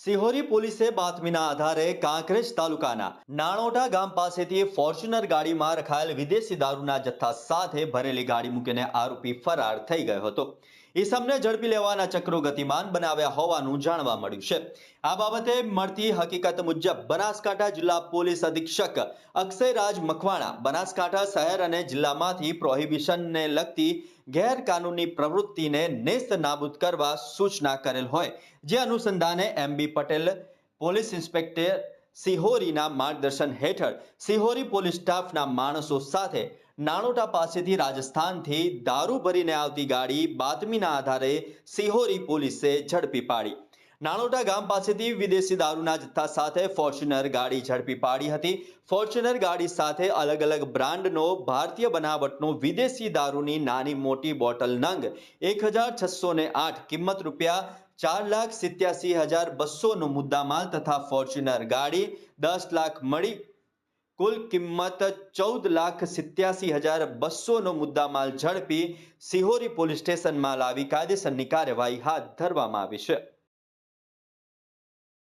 સિહોરી પોલીસે બાતમીના આધારે કાંકરેજ તાલુકાના નાણોટા ગામ પાસેથી ફોર્ચ્યુનર ગાડીમાં રખાયેલ વિદેશી દારૂના જથ્થા સાથે ભરેલી ગાડી મૂકીને આરોપી ફરાર થઈ ગયો હતો. ઈસમને ઝડપી લેવાના ચક્રો ગતિમાન બનાવ્યા હોવાનું જાણવા મળ્યું છે. આ બાબતે મળતી હકીકત મુજબ બનાસકાંઠા જિલ્લા પોલીસ અધિક્ષક અક્ષયરાજ મખવાણા બનાસકાંઠા શહેર અને જિલ્લામાંથી પ્રોહિબિશનને લગતી ગેરકાનૂની પ્રવૃત્તિને નેસ્ત નાબૂદ કરવા સૂચના કરેલ હોય, જે અનુસંધાને એમબી પટેલ, પોલીસ ઇન્સ્પેક્ટર સિહોરીના માર્ગદર્શન હેઠળ સિહોરી પોલીસ સ્ટાફના માણસો સાથે નાણોટા પાસેથી રાજસ્થાનથી દારૂ ભરીને આવતી ગાડી બાતમીના આધારે સિહોરી પોલીસે ઝડપી પાડી. નાણોટા ગામ પાસેથી વિદેશી દારૂના જથ્થા સાથે ફોર્ચ્યુનર ગાડી ઝડપી પાડી હતી. ફોર્ચ્યુનર ગાડી સાથે અલગ અલગ બ્રાન્ડનો ભારતીય બનાવટનો વિદેશી દારૂની નાની મોટી બોટલ નંગ એક હજાર છસો ને આઠ કિંમત રૂપિયા ચાર લાખ સિત્યાસી હજાર બસોનો મુદ્દામાલ તથા ફોર્ચ્યુનર ગાડી દસ લાખ મળી કુલ કિંમત ચૌદ લાખ સિત્યાસી હજાર બસોનો મુદ્દામાલ ઝડપી સિહોરી પોલીસ સ્ટેશનમાં લાવી કાયદેસરની કાર્યવાહી હાથ ધરવામાં આવી છે.